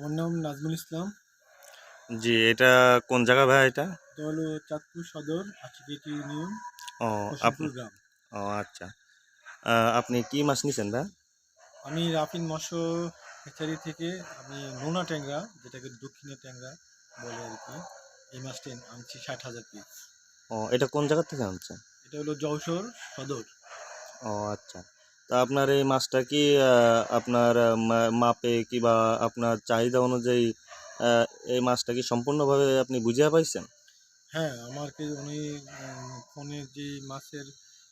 আমার নাম নাজমুল ইসলাম। জি এটা কোন জায়গা ভাই এটা? এটা হলো চাঁদপুর সদর আচিকেটি ইউনিয়ন ও আপনি গ্রাম। ও আচ্ছা। আপনি কি মাছ নিছেন ভাই আমি রাফিন মৎস্য হ্যাচারি থেকে আমি নোনা ট্যাংরা যেটাকে দক্ষিণে ট্যাংরা বলে আর কি এই মাছটা আনছি ষাট হাজার পিস ও এটা কোন জায়গা থেকে আনছেন? এটা হলো যশোর সদর। ও আচ্ছা। তা আপনার এই মাছটা কি আপনার মাপে কি বা আপনার চাহিদা অনুযায়ী এই মাছটা কি সম্পূর্ণভাবে আপনি বুঝিয়ে পাইছেন? হ্যাঁ আমাকে উনি উম, ফোনে যে মাছের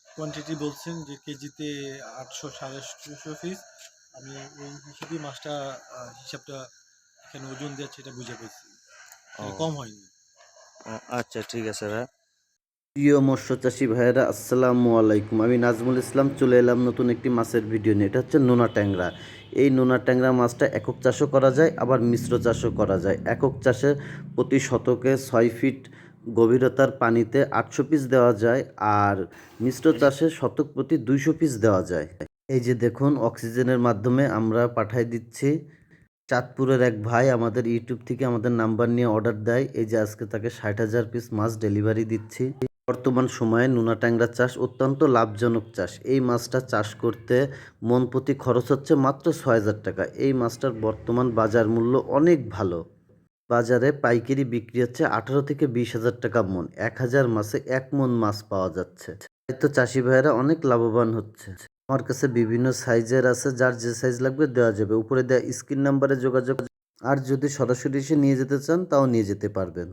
কোয়ান্টিটি বলছেন যে কেজিতে আটশো সাড়ে আটশো পিস আমি ওই হিসেবে মাছটা হিসাবটা এখানে ওজন দিয়েছে এটা বুঝে পেয়েছি ও। কম হয়নি। আচ্ছা ঠিক আছে ভাই। প্রিয় মৎস্য চাষি ভাইয়েরা, আসসালামু আলাইকুম। আমি নাজমুল ইসলাম, চলে এলাম নতুন একটি মাছের ভিডিও নিয়ে। এটা হচ্ছে নোনা ট্যাংরা। এই নোনা ট্যাংরা মাছটা একক চাষও করা যায়, আবার মিশ্র চাষও করা যায়। একক চাষে প্রতি শতকে ছয় ফিট গভীরতার পানিতে আটশো পিস দেওয়া যায় আর মিশ্র চাষে শতক প্রতি দুইশো পিস দেওয়া যায়। এই যে দেখুন, অক্সিজেনের মাধ্যমে আমরা পাঠাই দিচ্ছি। চাঁদপুরের এক ভাই আমাদের ইউটিউব থেকে আমাদের নাম্বার নিয়ে অর্ডার দেয়। এই যে আজকে তাকে ষাট হাজার পিস মাছ ডেলিভারি দিচ্ছি। বর্তমান সময়ে নোনা ট্যাংরা চাষ অত্যন্ত লাভজনক চাষ। এই মাছটা চাষ করতে মন প্রতি খরচ হচ্ছে মাত্র ছয় হাজার টাকা। এই মাছটার বর্তমান বাজার মূল্য অনেক ভালো। বাজারে পাইকারি বিক্রি হচ্ছে আঠারো থেকে বিশ হাজার টাকা মন। এক হাজার মাসে এক মন মাছ পাওয়া যাচ্ছে। তো চাষি ভাইয়েরা অনেক লাভবান হচ্ছে। আমার কাছে বিভিন্ন সাইজের আছে, যার যে সাইজ লাগবে দেওয়া যাবে। উপরে দেওয়া স্ক্রিন নাম্বারে যোগাযোগ আর যদি সরাসরি এসে নিয়ে যেতে চান, তাও নিয়ে যেতে পারবেন।